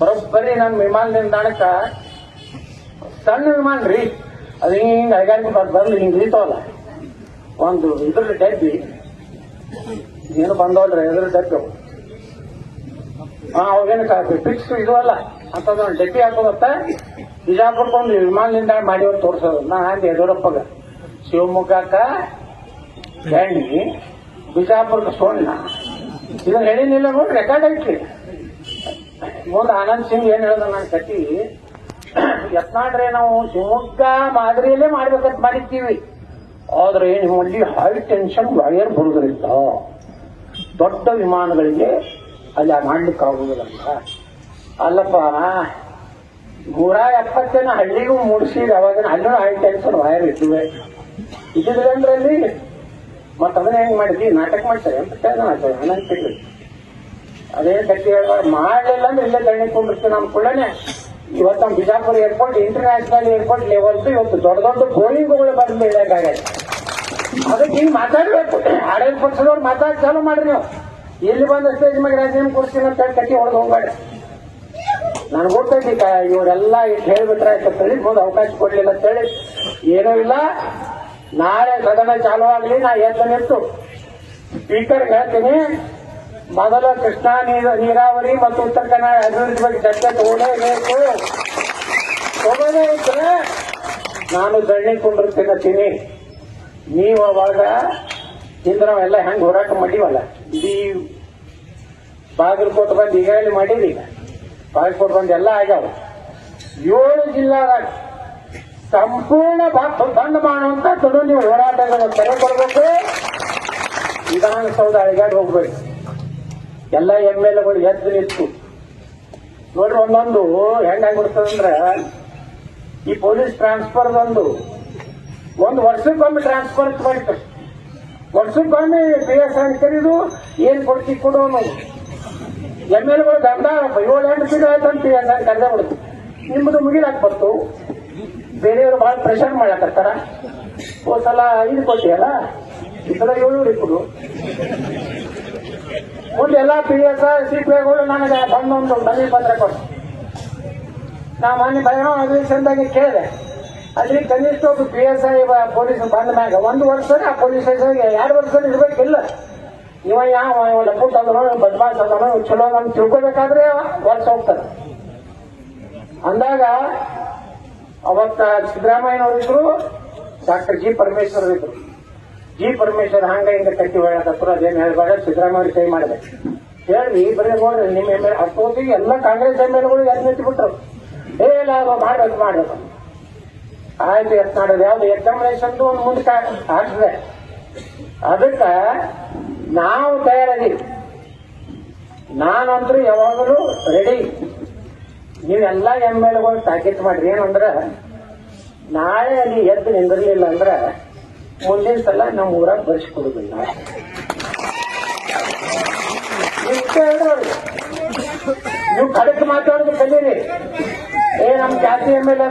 ಬರೋಬ್ಬರಿ ನನ್ನ ವಿಮಾನ ನಿಲ್ದಾಣಕ್ಕ. ಸಣ್ಣ ವಿಮಾನ ರೀ. ಅದು ಹಿಂಗೆ ಅದು ಬಂದು ಹಿಂಗೆ ಇಳಿತಾವಲ್ಲ ಒಂದು ಇದ್ರ ಡಬ್ಬಿ. ಏನು ಬಂದವಲ್ರಿ ಎದುರು ಡಬ್ಬಿ ಅವು. ಹಾ, ಅವಾಗೇನು ಫಿಕ್ಸ್ ಇದು ಅಲ್ಲ. ಅಂತದೊಂದು ಡಬ್ಬಿ ಹಾಕೋದತ್ತ. ಬಿಜಾಪುರಕ್ಕೆ ಒಂದು ವಿಮಾನ ನಿಲ್ದಾಣ ಮಾಡಿ ತೋರ್ಸೋದು ನಾ ಹಾಗೆ ಯಡಿಯೂರಪ್ಪಗ. ಶಿವಮೊಗ್ಗಕ್ಕ ಬಿಜಾಪುರಕ್ಕೆ ಸೋಣ್ಣ. ಇದನ್ನ ಹೇಳಿನಿಲ್ಲ ನೋಡಿ ರೆಕಾರ್ಡ್ ಐತ್ರಿ. ಮುಂದೆ ಆನಂದ್ ಸಿಂಗ್ ಏನ್ ಹೇಳ್ದ ನನ್ನ ಕಟ್ಟಿ? ಯತ್ನಾಡ್ರೆ ನಾವು ಶಿವಮೊಗ್ಗ ಮಾದರಿಯಲ್ಲೇ ಮಾಡ್ಬೇಕಂತ ಮಾಡಿರ್ತೀವಿ. ಆದ್ರೆ ನಿಮ್ಮಲ್ಲಿ ಹೈ ಟೆನ್ಷನ್ ವೈರ್ ಬರುವುದರಿಂದ ದೊಡ್ಡ ವಿಮಾನಗಳಿಗೆ ಅಲ್ಲಿ ಮಾಡ್ಲಿಕ್ಕೆ ಆಗುದಿಲ್ಲ ಅಲ್ಲಪ್ಪ ನೂರ ಎಪ್ಪತ್ತೇನ ಹಳ್ಳಿಗೂ ಮೂಡಿಸಿದ ಅವಾಗಿನ ಅಲ್ಲೂ ಹೈ ಟೆನ್ಷನ್ ವೈರ್ ಇದ್ದುವೆ. ಅಂದ್ರೆ ಮತ್ತೆ ಅದನ್ನ ಹೆಂಗ್ ಮಾಡಿದ್ವಿ? ನಾಟಕ ಮಾಡ್ತಾರೆ ಅಂತ ಅನಂತ ಅದೇ ಗಟ್ಟಿ ಹೇಳ್ಬಾರ್ದು. ಮಾಡಲಿಲ್ಲ ಅಂದ್ರೆ ಇಲ್ಲೇ ದಣಿಕೊಂಡಿರ್ತೀವಿ ನಮ್ಮ ಕೂಡನೆ ಇವತ್ತು ನಮ್ಮ Bijapur airport international airport level ಇವತ್ತು ದೊಡ್ಡ ದೊಡ್ಡ ಬೋಯಿಂಗ್ಗಳು ಬಂದು ಬೀಳಬೇಕಾಗೈತೆ ಅದಕ್ಕೆ ಹಿಂಗ್ ಮಾತಾಡ್ಬೇಕು. ಆಡಳಿತ ಪಕ್ಷದವ್ರು ಮಾತಾಡ್ ಚಾಲು ಮಾಡ್ರಿ ನೀವು. ಇಲ್ಲಿ ಬಂದ ಸ್ಟೇಜ್ ಮೇಲೆ ರಾಜೀನಾಮೆ ಕೊಡ್ತೀನಿ ಅಂತ ಹೇಳಿ ಕಟ್ಟಿ ಹೊಡೆದು ಹೋಗ್ಬೇಡ. ನನ್ಗೆ ಗೊತ್ತೈತಿ ಇವರೆಲ್ಲ ಇಷ್ಟು ಹೇಳ್ಬಿಟ್ರೆ ಆಯ್ತು. ಹೇಳಿ ಮುಂದೆ ಅವಕಾಶ ಕೊಡ್ಲಿಲ್ಲ ಅಂತ ಹೇಳಿ. ಏನೂ ಇಲ್ಲ. ನಾಳೆ ಸದನ ಚಾಲು ಆಗಲಿ, ನಾ ಎದ್ದು ನಿಂತು. ಸ್ಪೀಕರ್ ಹೇಳ್ತೀನಿ. ಮೊದಲ ಕೃಷ್ಣಾ ನೀರ ನೀರಾವರಿ ಮತ್ತು ಉತ್ತರ ಕನ್ನಡ ಅಭಿವೃದ್ಧಿ ಬಗ್ಗೆ ಚರ್ಚೆ ತಗೊಳ್ಳೇಬೇಕು ತಗೊಳ್ಳೇ ಇದ್ರೆ ನಾನು ಧರಣಿ ಕುಂಡಿರ್ತೀನಿ ನೀವು ಅವಾಗ ಇಂದ ನಾವೆಲ್ಲ ಹೆಂಗ್ ಹೋರಾಟ ಮಾಡೀವಲ್ಲ? ಇಡೀ ಬಾಗಲಕೋಟೆ ಬಂದು ಈಗ ಇಲ್ಲಿ ಮಾಡೀವಿ ಈಗ ಬಾಗಲಕೋಟೆ ಬಂದು ಎಲ್ಲ ಆಗ್ಯಾವ. ಏಳು ಜಿಲ್ಲಾದಾಗ ಸಂಪೂರ್ಣ ಬಂದ್ ಮಾಡುವಂತ ನೀವು ಹೋರಾಟಗಳು ತೆರೆ ಕೊಡ್ಬೇಕು. ವಿಧಾನಸೌಧ ಅಳಿಗಾಡಿ ಹೋಗ್ಬೇಕು ಎಲ್ಲ ಎಂ ಎಲ್ ಎಗಳು ಎದ್ದು ನಿಂತು. ನೋಡ್ರಿ ಒಂದೊಂದು ಹೆಂಗಾಗ್ಬಿಡ್ತದಂದ್ರ ಈ ಪೊಲೀಸ್ ಟ್ರಾನ್ಸ್ಫರ್ ಒಂದು ಒಂದು ವರ್ಷಕ್ಕೊಮ್ಮೆ ಟ್ರಾನ್ಸ್ಫರ್ ಮಾಡಿತ್ತು ವರ್ಷಕ್ಕೊಮ್ಮೆ ಪಿ ಎಸ್ ಕರೀದು ಏನ್ ಕೊಡ್ತಿ ಕೊಡೋನು ಎಂ ಎಲ್ಗಳು ದಂಡ ಏಳು ಎಂಟು ಸೀಟ್ ಆಯ್ತು ಪಿ ಎಸ್ ಕರೆದ ಬಿಡುತ್ತೆ ನಿಮ್ಮದು ಮುಗಿಲಾಕ್ ಬರ್ತು ಬೇರೆಯವರು ಬಹಳ ಪ್ರೆಷರ್ ಮಾಡಕತ್ತಾರ. ಹೋದ್ಸಲ ಐದು ಕೊಟ್ಟಿಯಲ್ಲ? ಈ ಸಲ ಏಳು ಕೊಡು. ಮುಂದೆ ಎಲ್ಲ P S I C P ಐಗಳು ನನಗೆ ಬಂದೊಂದು ಮನವಿ ಪತ್ರ ಕೊಟ್ಟು ನಾ ಮೊನ್ನೆ ಭಯೋ ಅಧಿವೇಶನದಾಗೆ ಕೇಳಿದೆ. ಅಲ್ಲಿ ಕನಿಷ್ಠ ಒಬ್ಬ ಪಿ ಎಸ್ ಐ ಪೊಲೀಸ್ ಬಂದ ಮ್ಯಾಗ ಒಂದು ವರ್ಷ ಆ ಪೊಲೀಸ್ ಸ್ಟೇಷನ್ಗೆ ಎರಡು ವರ್ಷ ಇರ್ಬೇಕಿಲ್ಲ. ಇವ ಯಾವ ಲಪುಟ್ ಅದನೋ ಬದ್ಮಾಸ್ ಅದನೋ ಚಲೋ ಅಂತ ತಿಳ್ಕೊಬೇಕಾದ್ರೆ ವರ್ಷ ಹೋಗ್ತಾರೆ ಅಂದಾಗ ಅವತ್ತ ಸಿದ್ದರಾಮಯ್ಯ ಅವರಿದ್ರು ಡಾಕ್ಟರ್ ಜಿ ಪರಮೇಶ್ವರ್ ಇದ್ರು. ಜಿ ಪರಮೇಶ್ವರ್ ಹಂಗ ಹಿಂಗ ಕಟ್ಟಿ ಹೇಳಕತ್ರು ಅದೇನು ಹೇಳ್ಬೇಡ, ಸಿದ್ದರಾಮಯ್ಯ ಕೈ ಮಾಡಬೇಕು. ಹೇಳಿ ಬರೀ ನೋಡ್ರಿ ನಿಮ್ಮ ಎಂ ಎಲ್ ಅಷ್ಟೊತ್ತಿಗೆ ಎಲ್ಲ ಕಾಂಗ್ರೆಸ್ ಎಂ ಎಲ್ಗಳು ಎದ್ದು ನಿಂತುಬಿಟ್ರು? ಏ, ಲಾಭ, ಮಾಡ್ಬೇಕು ಮಾಡ್ಬೇಕು. ಆಯ್ತು ಎತ್ ಮಾಡೋದು ಯಾವ್ದು ಎಕ್ಸಾಮಿನೇಷನ್ ಒಂದು ಮುಂದಕ್ಕೆ ಆಗ್ತದೆ ಅದಕ್ಕೆ ನಾವು ತಯಾರಾದೀವಿ ನಾನಂತೂ ಯಾವಾಗಲೂ ರೆಡಿ ನೀವೆಲ್ಲ ಎಂ ಎಲ್ಗಳು ಟಾಕೆಟ್ ಮಾಡ್ರಿ. ಏನಂದ್ರ, ನಾಳೆ ಅಲ್ಲಿ ಎದ್ದು ನಿಂದಿರ್ಲಿಲ್ಲ ಅಂದ್ರ ಮುಂದಿನ ಸಲ ನಮ್ಮ ಊರಾಗ ಬರ್ಸಿಕೊಡುದಿಲ್ಲ. ನೀವು ಕಡೆಕ್ ಮಾತಾಡೋದು ಕಲೀರಿ ಏ ನಮ್ ಜಾತಿ ಎಂ ಎಲ್